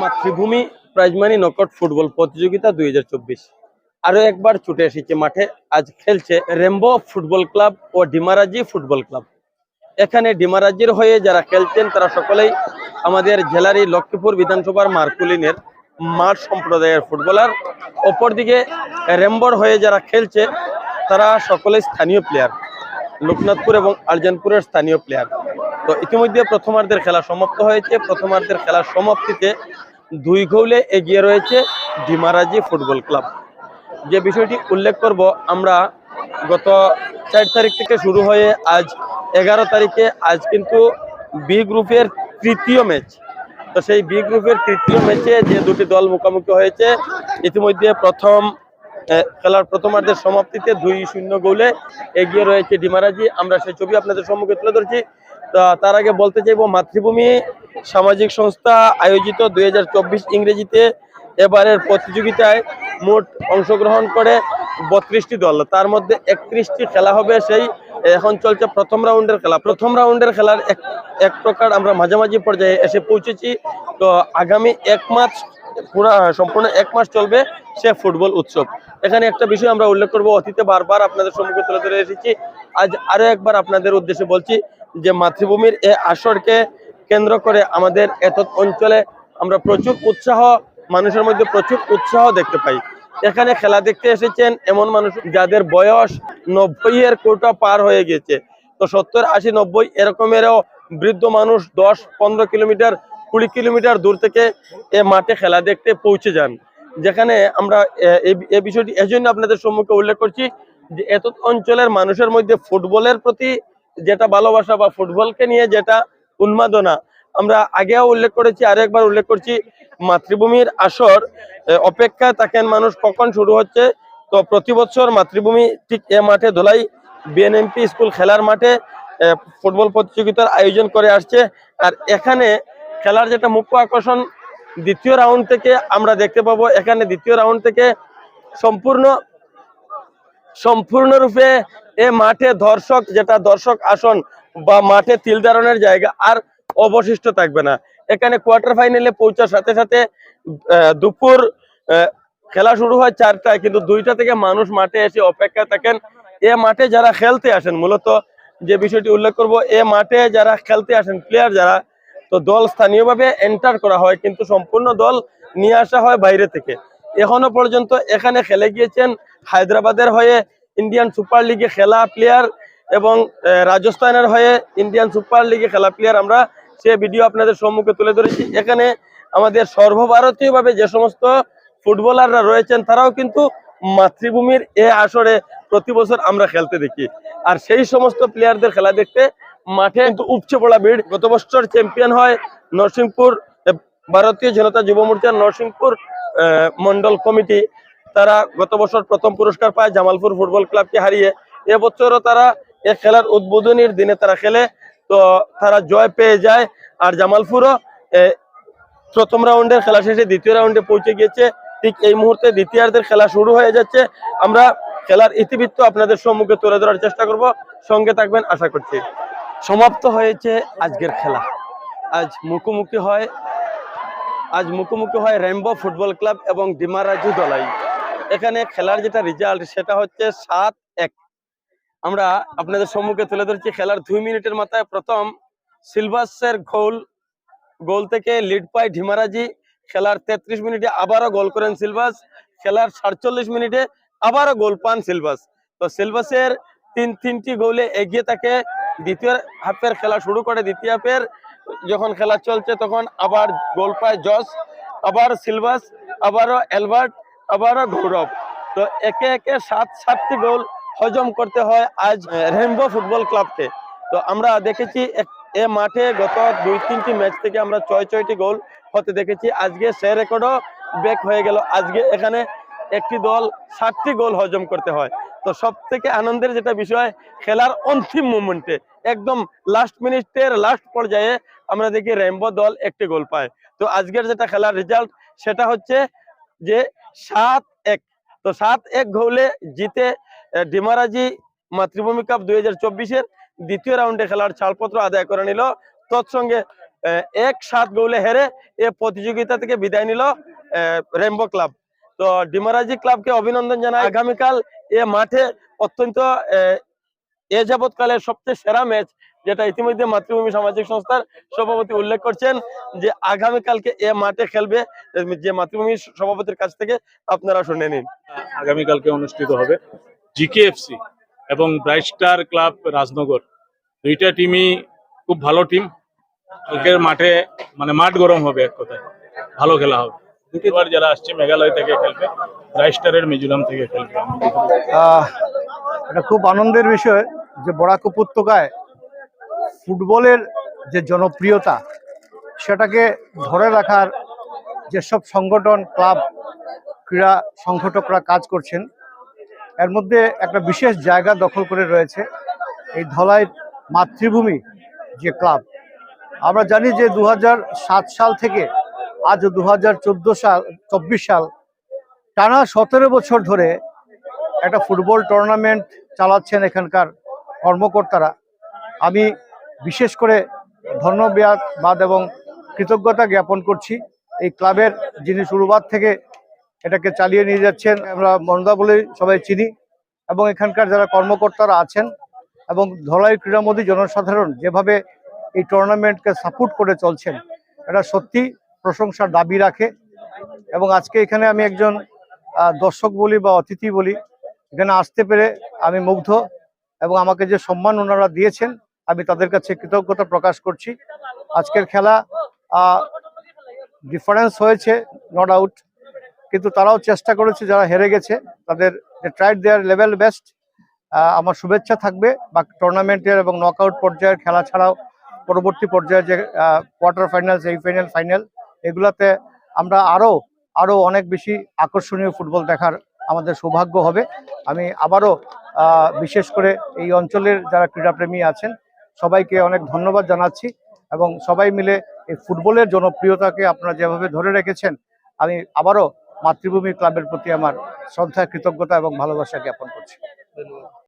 মাতৃভূমি prize money knockout football প্রতিযোগিতা দুই হাজার চব্বিশ। আরও একবার ছুটে এসেছে মাঠে। আজ খেলছে রেমবো ফুটবল ক্লাব ও ডিমারাজি ফুটবল ক্লাব। এখানে ডিমারাজির হয়ে যারা খেলছেন তারা সকলেই আমাদের জেলারই লক্ষ্মীপুর বিধানসভার মার্কুলিনের মাঠ সম্প্রদায়ের ফুটবলার। অপরদিকে রেম্বোর হয়ে যারা খেলছে, তারা সকলেই স্থানীয় প্লেয়ার লোকনাথপুর এবং আরজানপুরের স্থানীয় প্লেয়ার তো ইতিমধ্যে প্রথমার্ধের খেলা সমাপ্ত হয়েছে। প্রথমার্ধের খেলার সমাপ্তিতে দুই গোলে এগিয়ে রয়েছে ডিমারাজি ফুটবল ক্লাব। যে বিষয়টি উল্লেখ করব, আমরা গত চার তারিখ থেকে শুরু হয়ে আজ এগারো তারিখে আজ কিন্তু বি গ্রুপের তৃতীয় ম্যাচ। তো সেই বি গ্রুপের তৃতীয় ম্যাচে যে দুটি দল মুখোমুখি হয়েছে, ইতিমধ্যে প্রথম খেলার প্রথমার্ধের সমাপ্তিতে দুই শূন্য গোলে এগিয়ে রয়েছে ডিমারাজি। আমরা সেই ছবি আপনাদের সম্মুখে তুলে ধরছি। তা তার আগে বলতে চাইব, মাতৃভূমি সামাজিক সংস্থা আয়োজিত দু হাজার চব্বিশ ইংরেজিতে এবারের প্রতিযোগিতায় মোট অংশগ্রহণ করে বত্রিশটি দল। তার মধ্যে একত্রিশটি খেলা হবে সেই, এখন চলছে প্রথম রাউন্ডের খেলা। প্রথম রাউন্ডের খেলার এক এক প্রকার আমরা মাঝামাঝি পর্যায়ে এসে পৌঁছেছি। তো আগামী এক মাস, পুরা, সম্পূর্ণ এক মাস চলবে সে ফুটবল উৎসব। এখানে একটা বিষয় আমরা উল্লেখ করব, অতীতে বারবার আপনাদের সম্মুখে তুলে ধরে এসেছি। আজ আরও একবার আপনাদের উদ্দেশ্যে বলছি যে মাতৃভূমির এ আসরকে কেন্দ্র করে আমাদের এত অঞ্চলে আমরা প্রচুর উৎসাহ, মানুষের মধ্যে প্রচুর উৎসাহ দেখতে পাই। এখানে খেলা দেখতে এসেছেন এমন মানুষ যাদের বয়স নব্বই এর কোটা পার হয়ে গেছে। তো সত্তর, আশি, নব্বই এরকমেরও বৃদ্ধ মানুষ দশ, পনেরো কিলোমিটার, কুড়ি কিলোমিটার দূর থেকে এ মাঠে খেলা দেখতে পৌঁছে যান। যেখানে আমরা এই- বিষয়টি এজন্য আপনাদের সম্মুখে উল্লেখ করছি যে এত অঞ্চলের মানুষের মধ্যে ফুটবলের প্রতি যেটা ভালোবাসা বা ফুটবলকে নিয়ে যেটা উন্মাদনা আমরা আগেও উল্লেখ করেছি আরও একবার উল্লেখ করছি মাতৃভূমির আসর এ, অপেক্ষায় থাকেন মানুষ কখন শুরু হচ্ছে? তো প্রতি বছর মাতৃভূমি ঠিক এ মাঠে ধোলাই বিএনএমপি স্কুল খেলার মাঠে ফুটবল প্রতিযোগিতার আয়োজন করে আসছে। আর এখানে খেলার যেটা মুখ্য আকর্ষণ দ্বিতীয় রাউন্ড থেকে আমরা দেখতে পাবো, এখানে দ্বিতীয় রাউন্ড থেকে সম্পূর্ণ, সম্পূর্ণরূপে এ মাঠে দর্শক, যেটা দর্শক আসন বা মাঠে তিল ধারণের জায়গা আর অবশিষ্ট থাকবে না। এখানে কোয়ার্টার ফাইনালে পৌঁছার সাথে সাথে দুপুর খেলা শুরু হয় চারটায়, কিন্তু দুইটা থেকে মানুষ মাঠে এসে অপেক্ষা থাকেন। এ মাঠে যারা খেলতে আসেন, মূলত যে বিষয়টি উল্লেখ করব, এ মাঠে যারা খেলতে আসেন প্লেয়ার যারা তো দল স্থানীয়ভাবে এন্টার করা হয়, কিন্তু সম্পূর্ণ দল নিয়ে আসা হয় বাইরে থেকে। এখনও পর্যন্ত এখানে খেলে গিয়েছেন হায়দ্রাবাদের হয়ে ইন্ডিয়ান সুপার লিগে খেলা প্লেয়ার এবং রাজস্থানের হয়ে ইন্ডিয়ান সুপার লিগে খেলা প্লেয়ার আমরা সে ভিডিও আপনাদের সম্মুখে তুলে ধরেছি। এখানে আমাদের সর্বভারতীয়ভাবে যে সমস্ত ফুটবলাররা রয়েছেন, তারাও কিন্তু মাতৃভূমির এ আসরে প্রতি বছর আমরা খেলতে দেখি। আর সেই সমস্ত প্লেয়ারদের খেলা দেখতে মাঠে কিন্তু উপচে পড়া ভিড়। গত বছর চ্যাম্পিয়ন হয় নরসিংপুর ভারতীয় জনতা যুব মোর্চার নরসিংপুর মন্ডল কমিটি। তারা গত বছর প্রথম পুরস্কার পায় জামালপুর ফুটবল ক্লাবকে হারিয়ে। এবছরও তারা এ খেলার উদ্বোধনীর দিনে তারা খেলে। তো তারা জয় পেয়ে যায়। আর জামালপুরও প্রথম রাউন্ডের খেলা শেষে দ্বিতীয় রাউন্ডে পৌঁছে গিয়েছে। ঠিক এই মুহূর্তে দ্বিতীয়ার্ধের খেলা শুরু হয়ে যাচ্ছে। আমরা খেলার ইতিবৃত্ত আপনাদের সম্মুখে তুলে ধরার চেষ্টা করব। সঙ্গে থাকবেন, আশা করছি। সমাপ্ত হয়েছে আজকের খেলা। আজ মুখোমুখি হয়, আজ মুখোমুখি হয় রেমবো ফুটবল ক্লাব এবং ডিমারাজু দলাই। এখানে খেলার যেটা রেজাল্ট সেটা হচ্ছে সাত এক। আমরা আপনাদের সম্মুখে তুলে ধরছি খেলার দুই মিনিটের মাথায়। প্রথম সিলভাসের গোল গোল থেকে লিড পায় ঢিমারাজি খেলার তেত্রিশ মিনিটে আবারও গোল করেন সিলভাস খেলার সাতচল্লিশ মিনিটে আবারও গোল পান সিলভাস তো সিলভাসের তিন তিনটি গোলে এগিয়ে থাকে দ্বিতীয় হাফের খেলা শুরু করে দ্বিতীয় হাফের। যখন খেলা চলছে, তখন আবার গোল পায় জস, আবার সিলভাস, আবারও অ্যালবার্ট, আবারও গৌরব তো একে একে সাত, সাতটি গোল হজম করতে হয় আজ রেনবো ফুটবল ক্লাবকে। তো আমরা দেখেছি এ মাঠে গত দুই, তিনটি ম্যাচ থেকে আমরা ছয়, ছয়টি গোল হতে দেখেছি। আজকে সে রেকর্ডও ব্যাক হয়ে গেল। আজকে এখানে একটি দল ষাটটি গোল হজম করতে হয়। তো সব থেকে আনন্দের যেটা বিষয়, খেলার অন্তিম মুমেন্টে একদম লাস্ট মিনিটের লাস্ট পর্যায়ে আমরা দেখি রেমবো দল একটি গোল পায়। তো আজকের যেটা খেলার রেজাল্ট সেটা হচ্ছে যে সাত এক। তো সাত এক গোলে জিতে ডিমারাজি মাতৃভূমি কাপ দুই হাজার চব্বিশের দ্বিতীয় রাউন্ডে খেলার ছাড়পত্র আদায় করে নিল। তৎসঙ্গে এক সাত গোলে হেরে এ প্রতিযোগিতা থেকে বিদায় নিল রেমবো ক্লাব তো ডিমারাজি ক্লাবকে অভিনন্দন জানাই। আগামীকাল এ মাঠে অত্যন্ত, এ যাবৎকালের সবচেয়ে সেরা ম্যাচ, যেটা ইতিমধ্যে মাতৃভূমি সামাজিক সংস্থার সভাপতি উল্লেখ করছেন যে আগামীকালকে এ মাঠে খেলবে, যে মাতৃভূমি সভাপতির কাছ থেকে আপনারা শুনে নিন। আগামীকালকে অনুষ্ঠিত হবে জিকেএফসি এবং ব্রাইট স্টার ক্লাব রাজনগর। দুইটা টিমই খুব ভালো টিম। মাঠে মানে মাঠ গরম হবে এক কথায়। ভালো খেলা হবে। দ্বিতীয়বার যারা আসছে, মেঘালয় থেকে খেলবে ব্রাইট স্টারের মিজোরাম থেকে খেলবে। এটা খুব আনন্দের বিষয় যে বরাক উপত্যকায় ফুটবলের যে জনপ্রিয়তা, সেটাকে ধরে রাখার যেসব সংগঠন, ক্লাব, ক্রীড়া সংগঠকরা কাজ করছেন, এর মধ্যে একটা বিশেষ জায়গা দখল করে রয়েছে এই ধলাই মাতৃভূমি যে ক্লাব। আমরা জানি যে দু হাজার সাত সাল থেকে আজ দু হাজার চোদ্দ সাল, চব্বিশ সাল, টানা সতেরো বছর ধরে একটা ফুটবল টুর্নামেন্ট চালাচ্ছেন এখানকার কর্মকর্তারা। আমি বিশেষ করে ধন্যবাদ এবং কৃতজ্ঞতা জ্ঞাপন করছি। এই ক্লাবের যিনি শুরুবাত থেকে এটাকে চালিয়ে নিয়ে যাচ্ছেন, আমরা মন্দা বলেই সবাই চিনি এবং এখানকার যারা কর্মকর্তারা আছেন এবং ধলাই ক্রীড়ামোদী জনসাধারণ যেভাবে এই টুর্নামেন্টকে সাপোর্ট করে চলছেন, এটা সত্যি প্রশংসার দাবি রাখে এবং আজকে এখানে আমি একজন দর্শক বলি বা অতিথি বলি এখানে আসতে পেরে আমি মুগ্ধ এবং আমাকে যে সম্মান ওনারা দিয়েছেন, আমি তাদের কাছে কৃতজ্ঞতা প্রকাশ করছি। আজকের খেলা ডিফারেন্স হয়েছে নো ডাউট কিন্তু তারাও চেষ্টা করেছে, যারা হেরে গেছে, তাদের ট্রাইড দেয়ার লেভেল বেস্ট আমার শুভেচ্ছা থাকবে। বা টুর্নামেন্টের এবং নকআউট পর্যায়ের খেলা ছাড়াও পরবর্তী পর্যায়ে যে কোয়ার্টার ফাইনাল সেমিফাইনাল ফাইনাল এগুলাতে আমরা আরও আরও অনেক বেশি আকর্ষণীয় ফুটবল দেখার আমাদের সৌভাগ্য হবে। আমি আবারও বিশেষ করে এই অঞ্চলের যারা ক্রীড়াপ্রেমী আছেন, সবাইকে অনেক ধন্যবাদ জানাচ্ছি এবং সবাই মিলে এই ফুটবলের জনপ্রিয়তাকে আপনারা যেভাবে ধরে রেখেছেন, আমি আবারও মাতৃভূমি ক্লাবের প্রতি আমার শ্রদ্ধা কৃতজ্ঞতা এবং ভালোবাসা জ্ঞাপন করছি।